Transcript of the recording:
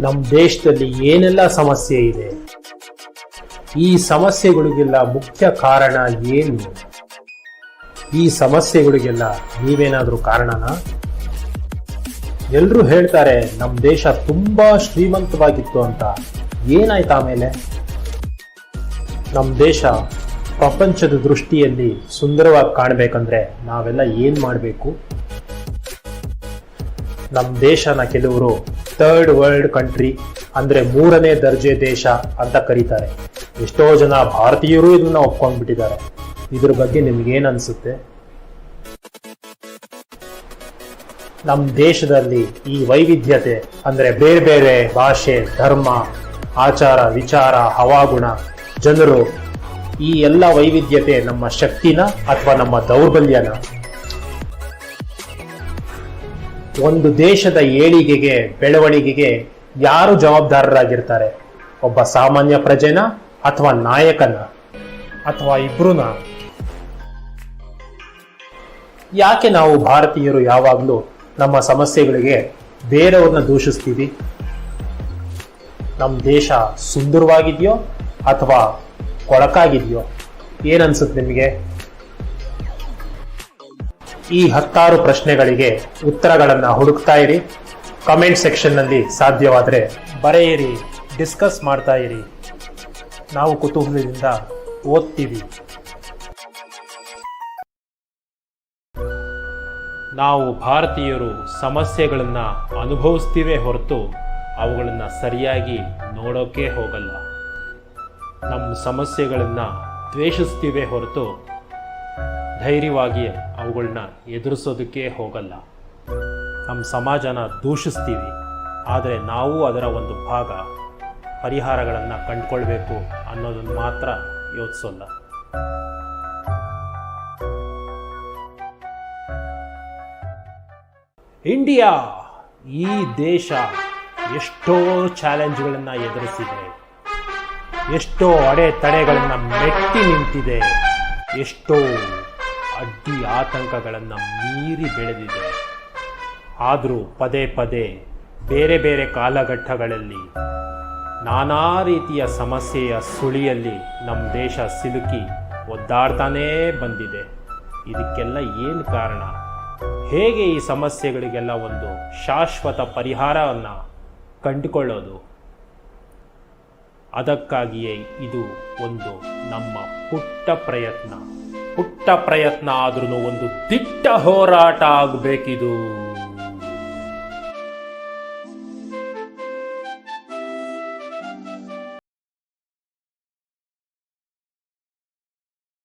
ನಮ್ಮ ದೇಶದಲ್ಲಿ ಏನೆಲ್ಲ ಸಮಸ್ಯೆ ಇದೆ? ಈ ಸಮಸ್ಯೆಗಳಿಗೆಲ್ಲ ಮುಖ್ಯ ಕಾರಣ ಏನು? ಈ ಸಮಸ್ಯೆಗಳಿಗೆಲ್ಲ ನೀವೇನಾದರೂ ಕಾರಣನಾ? ಎಲ್ಲರೂ ಹೇಳ್ತಾರೆ, ನಮ್ಮ ದೇಶ ತುಂಬಾ ಶ್ರೀಮಂತವಾಗಿತ್ತು ಅಂತ. ಏನಾಯ್ತು ಆಮೇಲೆ? ನಮ್ಮ ದೇಶ ಪ್ರಪಂಚದ ದೃಷ್ಟಿಯಲ್ಲಿ ಸುಂದರವಾಗಿ ಕಾಣಬೇಕಂದ್ರೆ ನಾವೆಲ್ಲ ಏನ್ ಮಾಡಬೇಕು? ನಮ್ಮ ದೇಶನ ಕೆಲವರು ಥರ್ಡ್ ವರ್ಲ್ಡ್ ಕಂಟ್ರಿ ಅಂದ್ರೆ ಮೂರನೇ ದರ್ಜೆ ದೇಶ ಅಂತ ಕರೀತಾರೆ. ಎಷ್ಟೋ ಜನ ಭಾರತೀಯರು ಇದನ್ನ ಒಪ್ಕೊಂಡ್ಬಿಟ್ಟಿದ್ದಾರೆ. ಇದ್ರ ಬಗ್ಗೆ ನಿಮ್ಗೆ ಏನ್ ಅನ್ಸುತ್ತೆ? ನಮ್ಮ ದೇಶದಲ್ಲಿ ಈ ವೈವಿಧ್ಯತೆ ಅಂದ್ರೆ ಬೇರೆ ಬೇರೆ ಭಾಷೆ, ಧರ್ಮ, ಆಚಾರ, ವಿಚಾರ, ಹವಾಗುಣ, ಜನರು ಈ ಎಲ್ಲ ವೈವಿಧ್ಯತೆ ನಮ್ಮ ಶಕ್ತಿನ ಅಥವಾ ನಮ್ಮ ದೌರ್ಬಲ್ಯನ ಒಂದು ದೇಶದ ಏಳಿಗೆಗೆ, ಬೆಳವಣಿಗೆಗೆ ಯಾರು ಜವಾಬ್ದಾರರಾಗಿರ್ತಾರೆ? ಒಬ್ಬ ಸಾಮಾನ್ಯ ಪ್ರಜೆನ ಅಥವಾ ನಾಯಕನ ಅಥವಾ ಇಬ್ರುನ? ಯಾಕೆ ನಾವು ಭಾರತೀಯರು ಯಾವಾಗಲೂ ನಮ್ಮ ಸಮಸ್ಯೆಗಳಿಗೆ ಬೇರೆಯವ್ರನ್ನ ದೂಷಿಸ್ತೀವಿ? ನಮ್ಮ ದೇಶ ಸುಂದರವಾಗಿದೆಯೋ ಅಥವಾ ಕೊಳಕಾಗಿದೆಯೋ? ಏನನ್ಸುತ್ತೆ ನಿಮಗೆ? ಈ ಹತ್ತಾರು ಪ್ರಶ್ನೆಗಳಿಗೆ ಉತ್ತರಗಳನ್ನು ಹುಡುಕ್ತಾ ಇರಿ. ಕಮೆಂಟ್ ಸೆಕ್ಷನ್ನಲ್ಲಿ ಸಾಧ್ಯವಾದರೆ ಬರೆಯಿರಿ, ಡಿಸ್ಕಸ್ ಮಾಡ್ತಾ ಇರಿ. ನಾವು ಕುತೂಹಲದಿಂದ ಓದ್ತೀವಿ. ನಾವು ಭಾರತೀಯರು ಸಮಸ್ಯೆಗಳನ್ನು ಅನುಭವಿಸ್ತೀವಿ ಹೊರತು ಅವುಗಳನ್ನು ಸರಿಯಾಗಿ ನೋಡೋಕೆ ಹೋಗಲ್ಲ. ನಮ್ಮ ಸಮಸ್ಯೆಗಳನ್ನು ದ್ವೇಷಿಸ್ತೀವಿ ಹೊರತು ಧೈರ್ಯವಾಗಿ ಅವುಗಳನ್ನ ಎದುರಿಸೋದಕ್ಕೆ ಹೋಗಲ್ಲ. ನಮ್ಮ ಸಮಾಜನ ದೂಷಿಸ್ತೀವಿ. ಆದರೆ ನಾವು ಅದರ ಒಂದು ಭಾಗ. ಪರಿಹಾರಗಳನ್ನು ಕಂಡುಕೊಳ್ಬೇಕು ಅನ್ನೋದನ್ನು ಮಾತ್ರ ಯೋಚಿಸೋಲ್ಲ. ಇಂಡಿಯಾ ಈ ದೇಶ ಎಷ್ಟೋ ಚಾಲೆಂಜ್ಗಳನ್ನು ಎದುರಿಸಿದೆ. ಎಷ್ಟೋ ಅಡೆತಡೆಗಳನ್ನು ಮೆಟ್ಟಿ ನಿಂತಿದೆ. ಎಷ್ಟೋ ಅಡ್ಡಿ ಆತಂಕಗಳನ್ನು ಮೀರಿ ಬೆಳೆದಿದೆ. ಆದರೂ ಪದೇ ಪದೇ ಬೇರೆ ಬೇರೆ ಕಾಲಘಟ್ಟಗಳಲ್ಲಿ ನಾನಾ ರೀತಿಯ ಸಮಸ್ಯೆಯ ಸುಳಿಯಲ್ಲಿ ನಮ್ಮ ದೇಶ ಸಿಲುಕಿ ಒದ್ದಾಡ್ತಾನೇ ಬಂದಿದೆ. ಇದಕ್ಕೆಲ್ಲ ಏನು ಕಾರಣ? ಹೇಗೆ ಈ ಸಮಸ್ಯೆಗಳಿಗೆಲ್ಲ ಒಂದು ಶಾಶ್ವತ ಪರಿಹಾರವನ್ನು ಕಂಡುಕೊಳ್ಳೋದು? ಅದಕ್ಕಾಗಿಯೇ ಇದು ಒಂದು ನಮ್ಮ ಪುಟ್ಟ ಪ್ರಯತ್ನ. ಪುಟ್ಟ ಪ್ರಯತ್ನ ಆದ್ರೂ ಒಂದು ದಿಟ್ಟ ಹೋರಾಟ ಆಗಬೇಕಿದು.